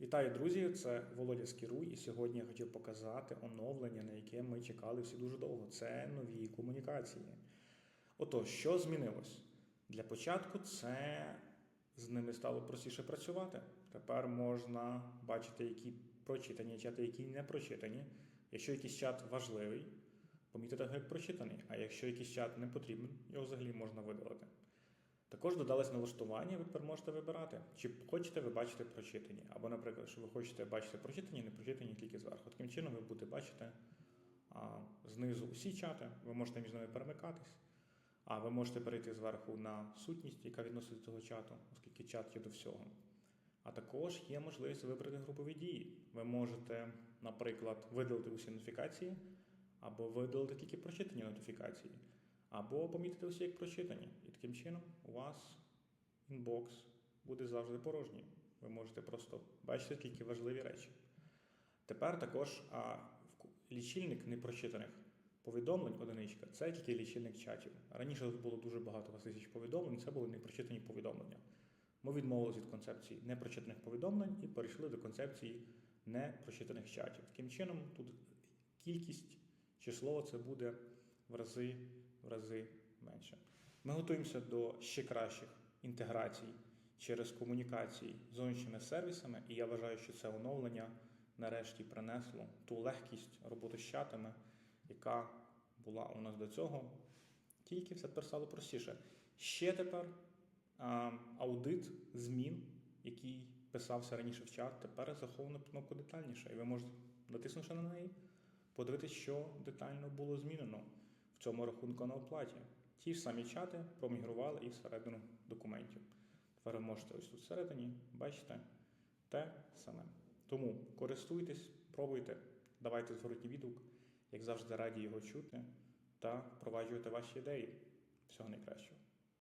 Вітаю, друзі! Це Володя Скіруй, і сьогодні я хотів показати оновлення, на яке ми чекали всі дуже довго. Це нові комунікації. Отож, що змінилось? Для початку це з ними стало простіше працювати. Тепер можна бачити, які прочитані чати, які не прочитані. Якщо якийсь чат важливий, помітити як прочитаний. А якщо якийсь чат не потрібен, його взагалі можна видалити. Також додались налаштування, ви тепер можете вибирати, чи хочете ви бачити прочитані. Або, наприклад, що ви хочете бачити прочитані, не прочитані тільки зверху. Таким чином ви будете бачити а, знизу усі чати, ви можете між ними перемикатись, а ви можете перейти зверху на сутність, яка відноситься до цього чату, оскільки чат є до всього. А також є можливість вибрати групові дії. Ви можете, наприклад, видалити усі нотифікації, або видалити тільки прочитані нотифікації, або помітити усі як прочитані. І таким чином у вас інбокс буде завжди порожній. Ви можете просто бачити тільки важливі речі. Тепер також а, лічильник непрочитаних повідомлень, одиничка, це тільки лічильник чатів. Раніше було дуже багато тисяч повідомлень, це були непрочитані повідомлення. Ми відмовилися від концепції непрочитаних повідомлень і перейшли до концепції непрочитаних чатів. Таким чином, тут кількість, число це буде в рази, в рази менше. Ми готуємося до ще кращих інтеграцій через комунікації з зовнішніми сервісами, і я вважаю, що це оновлення нарешті принесло ту легкість роботи з чатами, яка була у нас до цього. Тільки все тепер стало простіше. Ще тепер а, аудит змін, який писався раніше в чат, тепер заховано кнопку детальніше. І ви можете, натиснувши на неї, подивитися, що детально було змінено цьому рахунку на оплаті. Ті ж самі чати промігрували і всередину документів. Тепер ви можете ось тут всередині бачите те саме. Тому користуйтесь, пробуйте, давайте зворотній відгук, як завжди раді його чути та впроваджуйте ваші ідеї. Всього найкращого.